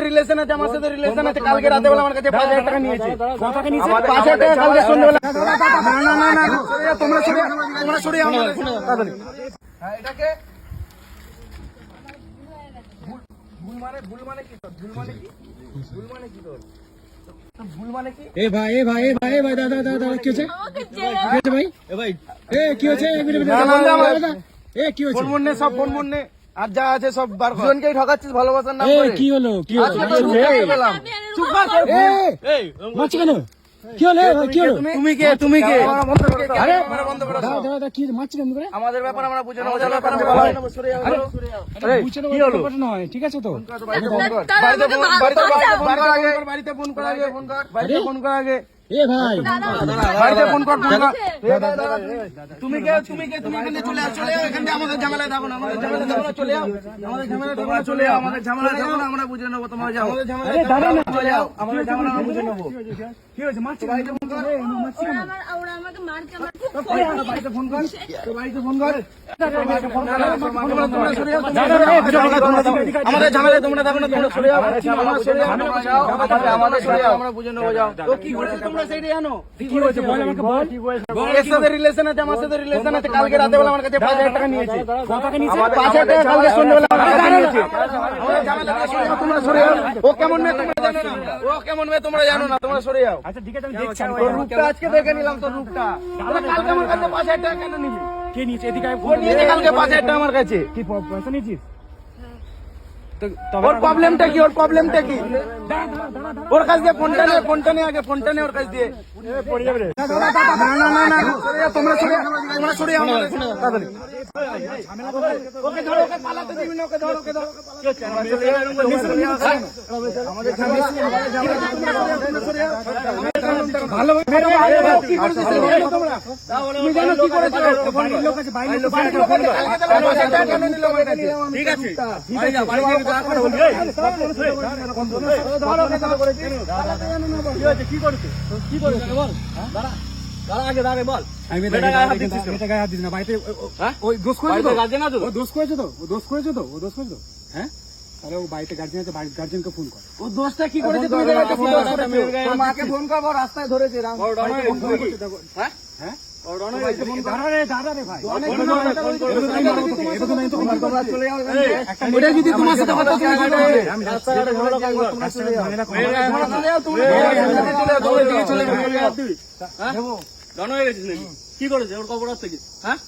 Relation আছে আমার সাথে রিলেশন আছে কালকে রাতে বেলা আমার কাছে পাঁচ হাজার নিয়েছে ভুল- মানে ভুল মানে? ভুল মানে কি ভুল মানে কি তোর এ ভাই এ ভাই এ ভাই এ ভাই দাদা দাদা দাদা কি হচ্ছে কি হচ্ছে ভাই এ ভাই। এ কি হচ্ছে এক মিনিট, এক মিনিট, হ্যাঁ, দাদা, বললাম, দাদা, দাদা। এ কি হচ্ছে ফোন মনে সব ফোন মনে আর যা আছে সব বার কর। জনকেই ঠকাচ্ছিস ভালোবাসার নাম করে? কি হলো? কি হলো? চুপ কর কেন? কি হলো? কি হলো? তুমি? কে? তুমি কে? আরে দাদা দাদা, কি মারছি কেন করে আমাদের ব্যাপার আমরা বুঝে নেব চলো আমরা বলা হয় যাও। আরে বুঝছে না ব্যাপারটা নয় ঠিক আছে তো? বাড়িতে ফোন কর। বাড়িতে ফোন বাড়িতে বাড়িতে ফোন কর আগে বাড়িতে ফোন কর আগে ফোন কর বাড়িতে ফোন কর আগে। এ ভাই বাড়িতে ফোন কর ফোন কর তুমি কে তুমি কে তুমি এখানে চলে আসো চলে যাও আমাদের ঝামেলা দাও না আমাদের ঝামেলা না চলে যাও আমাদের ঝামেলা না চলে যাও আমাদের ঝামেলা থাকো না আমরা বুঝে নেব তোমার যাও আমাদের না যাও আমাদের ঝামেলা আমরা বুঝে নেব কি হয়েছে মারছি আমাদের ঝামেলায় তোমরা না তোমরা সরে যাও। আমাদের সরে যাও আমরা বুঝে নেব যাও। কি তোমরা জানো? কি হয়েছে? বল আমাকে বল। এর সাথে রিলেশন আছে আমার সাথে রিলেশন আছে। কালকে রাতে বেলা আমার কাছে পাঁচ হাজার টাকা নিয়েছে। পাঁচ হাজার টাকা কালকে সন্ধ্যেবেলা আমার কাছে তোমরা সরে যাও। ও কেমন মেয়ে তোমরা জানো না। ও কেমন মেয়ে তোমরা জানো না। তোমরা সরে যাও। আচ্ছা ঠিক আছে আমি দেখছি। তোর রূপটা আজকে দেখে নিলাম তোর রূপটা কালকে আমার কাছে পাঁচ হাজার টাকা কেন নিবি কে নিয়েছে এদিকে ও নিয়েছে কালকে পাঁচ হাজার টাকা আমার কাছে কি পয়সা নিয়েছিস ওর প্রবলেমটা কি ওর প্রবলেমটা কি ওর কাছ দিয়ে ফোনটা নে ফোনটা নে আগে ফোনটা নে ওর কাছ দিয়ে না না না না তোমরা সরে তোমরা সরে যাও আমাদের তাড়াতাড়ি। ওকে ধরো ওকে পালাতে দিবি না ওকে ধরো ওকে ধরো তোমরা সরে যাও, তোমরা সরে যাও। আমাদের কি করেছ দিন। আমি গায়ে হাত না বাড়িতে ওই দোষ করেছে তো দোষ করেছে তো। ও দোষ করেছে তো? ও দোষ করেছে তো? হ্যাঁ? তাহলে ও বাড়িতে গার্জেন আছে বাড়ির গার্জেনকে ফোন কর। ও দোষটা কি করেছে? তুমি জানো দোষ করেছে? তোর মাকে ফোন করব রাস্তায় ধরেছে রাম। হ্যাঁ? ভাই। ওটা যদি তোমার সাথে কথা চলে যাও, চলে যাও। কি করেছে ওর খবর থেকে হ্যাঁ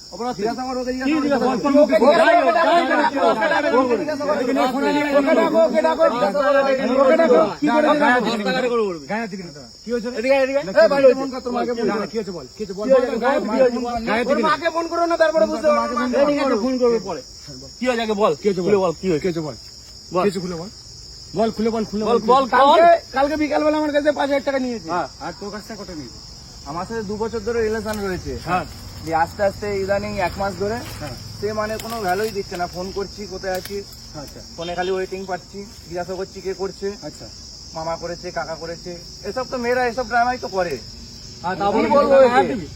ফোন কর, না, বল তারপরে বুঝতে পারব। ফোন করবে পরে কি হয়েছে আগে কি হয়েছে খুলে বল কি হয়েছে বল কি খুলে বল বল খুলে বল খুলে কালকে কালকে বিকালবেলা আমার কাছে পাঁচ হাজার টাকা নিয়েছে আর তোর কাছ থেকে কত নিয়েছে আমার সাথে দু বছর ধরে রিলেশন রয়েছে। হ্যাঁ। দিয়ে আস্তে আস্তে ইদানিং এক মাস ধরে হ্যাঁ। সে মানে কোনো ভ্যালুই দিচ্ছে না। ফোন করছি কোথায় আছি আচ্ছা ফোনে খালি ওয়েটিং পাচ্ছি জিজ্ঞাসা করছি কে করছে? আচ্ছা। মামা করেছে কাকা করেছে। এসব তো মেয়েরা এসব ড্রামাই তো করে।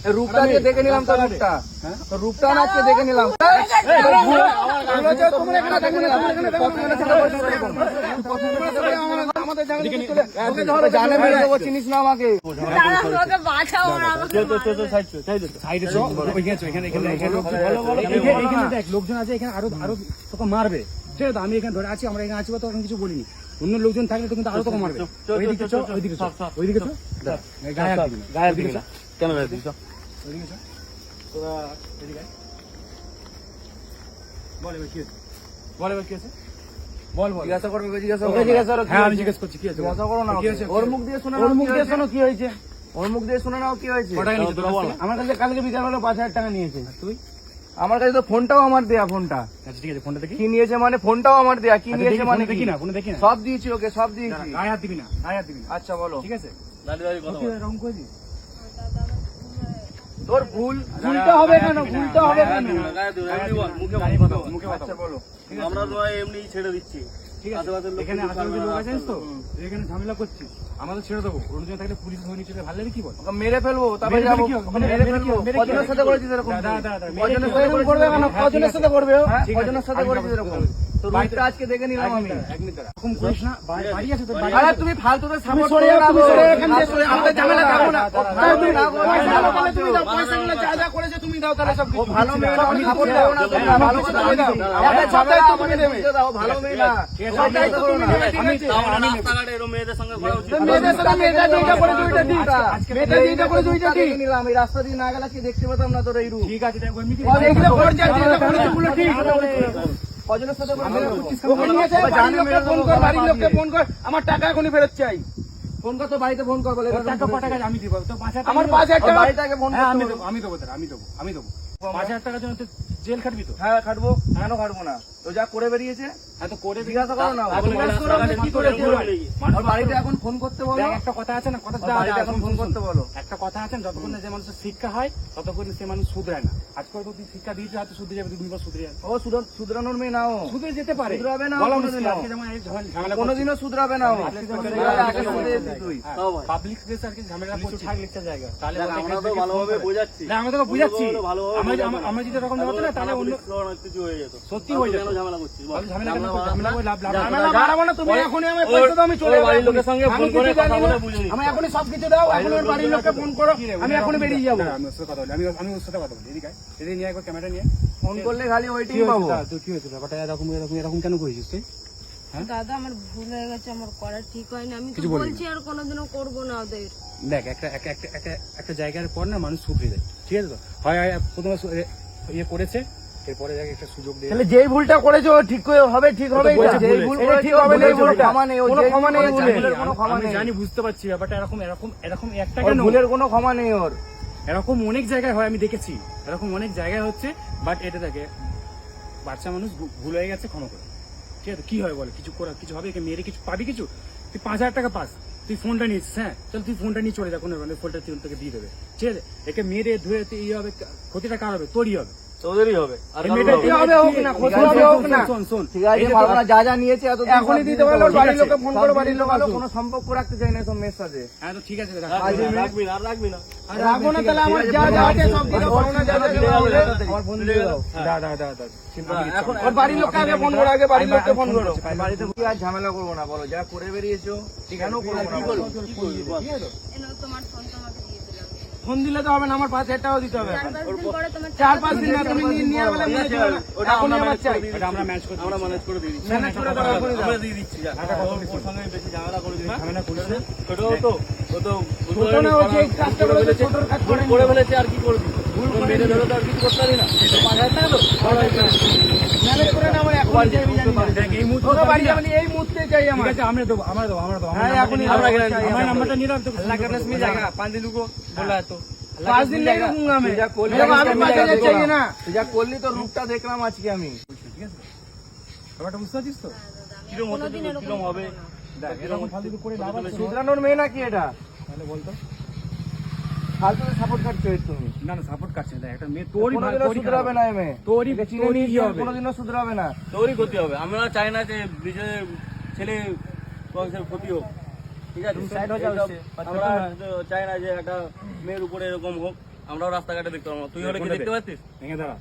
রূপটা দেখে নিলাম তো রূপটা হ্যাঁ? রূপটা আজকে দেখে নিলাম চিনিস না আমাকে লোকজন আছে এখানে আরও আরও তোকে মারবে ঠিক আছে আমি এখানে ধরে আছি আমরা এখানে আছি বা তোকে কিছু বলিনি অন্য লোকজন থাকলে তো কিন্তু আরও তোকে মারবে। ওইদিকে চো ওইদিকে চো ওইদিকে চো গায়ে। গায়ের দিকে না কেন গায়ের দিকে ওইদিকে চো তোরা এদিকে। বল এবার কি হয়েছে? বল এবার কি হয়েছে? বল বল। জিজ্ঞাসা করবে জিজ্ঞাসা করবে জিজ্ঞাসা করো হ্যাঁ আমি জিজ্ঞেস করছি কি হয়েছে? জিজ্ঞাসা করো না ওর মুখ দিয়ে শুনে ওর মুখ দিয়ে শোনো কি হয়েছে। ওর মুখ দিয়ে শুনে নাও কি হয়েছে। কটা নিয়েছে? তোর কাছ থেকে? আমার কাছে কালকে বিকালবেলা পাঁচ হাজার টাকা নিয়েছে। তুই? আমার কাছে তো ফোনটাও আমার দেয়া ফোনটা। আচ্ছা ঠিক আছে ফোনটা দেখি। কি নিয়েছে মানে? ফোনটাও আমার দেয়া কি আচ্ছা, নিয়েছে মানে দেখি না ফোনটা দেখি না। সব দিয়েছি ওকে সব দিয়েছি। গায়ে হাত দিবি না গায়ে হাত দিবি না। আচ্ছা বলো। ঠিক আছে? দাঁড়িয়ে দাঁড়িয়ে কথা বল। এরকম করেছিস তোর ভুল ভুলটা হবে কেন? ভুলটা হবে কেন? গায়ে দিও এমনি বল মুখে কথা মুখে কথা আচ্ছা বলো। আমরা নয় এমনি ছেড়ে দিচ্ছি। ঠিক আছে। এখানে লোক না। আছিস তো? এখানে ঝামেলা করছিস। আমাদের ছেড়ে দেবো। অন্যজন থাকলে পুলিশ ধরে নিচ্ছে ভালো লাগে কি বল মেরে ফেলব তারপরে যাব? মেরে ফেলব? কজনের সাথে এরকম? কজনের সাথে করবে? কেন হ্যাঁ, কজনের সাথে করবে? হ্যাঁ কজনের সাথে এরকম? আজকে দেখে নিলাম আমি। তুমি ফালতুতে সাপোর্ট করো আমি রাস্তা দিয়ে না গেলে দেখতে পেতাম না তোর এই রূপ। ঠিক আছে কজনের সাথে ফোন কর বাড়ির লোককে ফোন কর। আমার টাকা এখনই ফেরত চাই। ফোন কর তো বাড়িতে ফোন কর বলে টাকা আমি দিব তো পাঁচ হাজার টাকা আমার। পাঁচ হাজার টাকা ওর বাড়িটাকে ফোন হ্যাঁ আমি দেবো আমি দেবো আমি দেবো আমি দেবো পাঁচ হাজার টাকার জন্য জেল খাটবি তো? হ্যাঁ খাটবো। কেন খাটবো না? তো যা করে বেরিয়েছে হ্যাঁ তো করে জিজ্ঞাসা করো না এখন জিজ্ঞাসা করো আপনি কি করেছে বাড়িতে এখন ফোন করতে বলো। একটা কথা আছে না কথা এখন ফোন করতে বলো। একটা কথা আছে যতক্ষণ না যে মানুষের শিক্ষা হয় ততক্ষণ সে মানুষ শুধরায় না। আজকে তো তুই শিক্ষা দিয়েছে হয়তো শুধরে যাবে পর শুধরে ও মেয়ে নাও শুধরে যেতে পারে। শুধরাবে না, কোনোদিনও। শুধরাবে না পাবলিক প্লেসে কি ঝামেলা করছিস জায়গা তাহলে আমরা তো ভালোভাবে বোঝাচ্ছি। না আমরা বুঝাচ্ছি। ভালোভাবে আমরা আমরা- যদি এরকম হতো না তাহলে অন্য অনেক কিছু হয়ে যেত। সত্যি হয়ে কেন যেত। ঝামেলা করছিস ঝামেলা কেন ঝামেলা করে লাভ লাভ ঝামেলা বাড়াবো না তুমি এখনই আমি পয়সা দাও আমি চলে ওর বাড়ির লোকের সঙ্গে ফোন করে কথা বলে বুঝে আমি এখনই সব কিছু দাও এখন ওর বাড়ির লোককে ফোন করো আমি এখনই বেরিয়ে না, আমি ওর সাথে কথা বলি আমি আমি ওর সাথে কথা বলি এদিকে এদিকে নিয়ে একবার ক্যামেরা নিয়ে। ফোন করলে খালি ওইটাই পাবো। হয়েছে কি হয়েছে? ব্যাপারটা এরকম এরকম এরকম কেন করেছিস তুই? দাদা আমার ভুল হয়ে গেছে আমার করা ঠিক হয়নি। আমি তো বলছি আর কোনোদিনও করব না ওদের। দেখ একটা একটা একটা একটা একটা জায়গার পর না মানুষ শুধরে যায়। ঠিক আছে তো? হয় প্রথমে ইয়ে করেছে এরপরে যাকে একটা সুযোগ দিয়ে তাহলে যেই ভুলটা করেছ ঠিক হবে ঠিক হবে যেই ভুল ভুল করে ঠিক হবে না, এই বলেছে ভুল ভুলটা। ক্ষমা নেই কোনো ক্ষমা নেই আমি ভুলের, কোনো ক্ষমা নেই। জানি বুঝতে পারছি ব্যাপারটা এরকম এরকম এরকম একটা কেন ভুলের কোনো ক্ষমা নেই ওর। এরকম অনেক জায়গায় হয় আমি দেখেছি। এরকম অনেক জায়গায় হচ্ছে বাট এটা দেখে বাচ্চা মানুষ ভুল হয়ে গেছে ক্ষমা করে। ঠিক আছে কি হয় বলে? কিছু করা কিছু হবে? মেরে কিছু পাবি কিছু? তুই পাঁচ হাজার টাকা পাস। তুই ফোনটা নিস হ্যাঁ? তাহলে তুই ফোনটা নিয়ে চলে যা কোনো ফোনটা তুই তোকে দিয়ে দেবে। ঠিক আছে? একে মেরে ধুয়ে ইয়ে হবে, ক্ষতিটা কার হবে? তোরই হবে। তোদেরই হবে। আর এই কারোর মেয়েটা- হবে কি না। হবে হোক না, ক্ষতি শোন, হবে শোন, হোক না। শোন, শোন, ঠিক আছে এই যে যা যা নিয়েছে এত এখনই দিতে পারল বাড়ির লোককে ফোন করে বাড়ির লোক। কোনো সম্পর্ক রাখতে চাই না সব মেয়ের সাথে। হ্যাঁ তো ঠিক আছে রাখবি রাখবি না, রাখবি না আর রাখবি না। আর রাখব না তাহলে আমার যা যা আছে সব দিয়ে দাও, যা যা আমার ফোন দিয়ে দাও। দা দা দা দা এখন ওর বাড়ির লোককে আগে ফোন করো আগে বাড়ির লোককে ফোন করো। বাড়িতে কি আর ঝামেলা করব না বলো। যা করে বেরিয়েছো কেন করব না বলো? তোমার ফোন তোমাকে দিয়ে ফোন দিলে তো হবে না আমার পাঁচ হাজার টাকাও দিতে হবে। চার পাঁচ দিন পরে তোমার চার পাঁচ দিন না তুমি নিয়ে গেলে ওটা আমরা চাই। করে আমরা ম্যাচ করে আমরা ম্যানেজ করে দিই দিচ্ছি ম্যানেজ করে দাও। আমরা দিয়ে দিচ্ছি যা ওর সঙ্গে বেশি ঝামেলা করে দিই ঝামেলা করিস না। ছোট তো। যা করলি তো রূপটা দেখলাম আজকে আমি। বুঝতে পারছিস তো? কিরম হবে? দেখ এরকম ফালতু করে লাভ আছে? শুধরানোর মেয়ে নাকি এটা? তাহলে বলতো ফালতু সাপোর্ট করছ তুমি। না না সাপোর্ট কাটছে না একটা মেয়ে তোরই তোরই শুধরাবে না মেয়ে। তোরই তোরই নিয়েছি, হবে। কোনোদিনও শুধরাবে না। তোরই ক্ষতি হবে। আমরা চাই না যে ব্রিজের ছেলে ক্ষতি হোক। ঠিক আছে? হয়ে যাও আমরা চাই না যে একটা মেয়ের উপরে এরকম হোক। আমরাও রাস্তাঘাটে দেখতে পাবো। তুই হলে কি দেখতে পাচ্ছিস? ভেঙে দাঁড়া।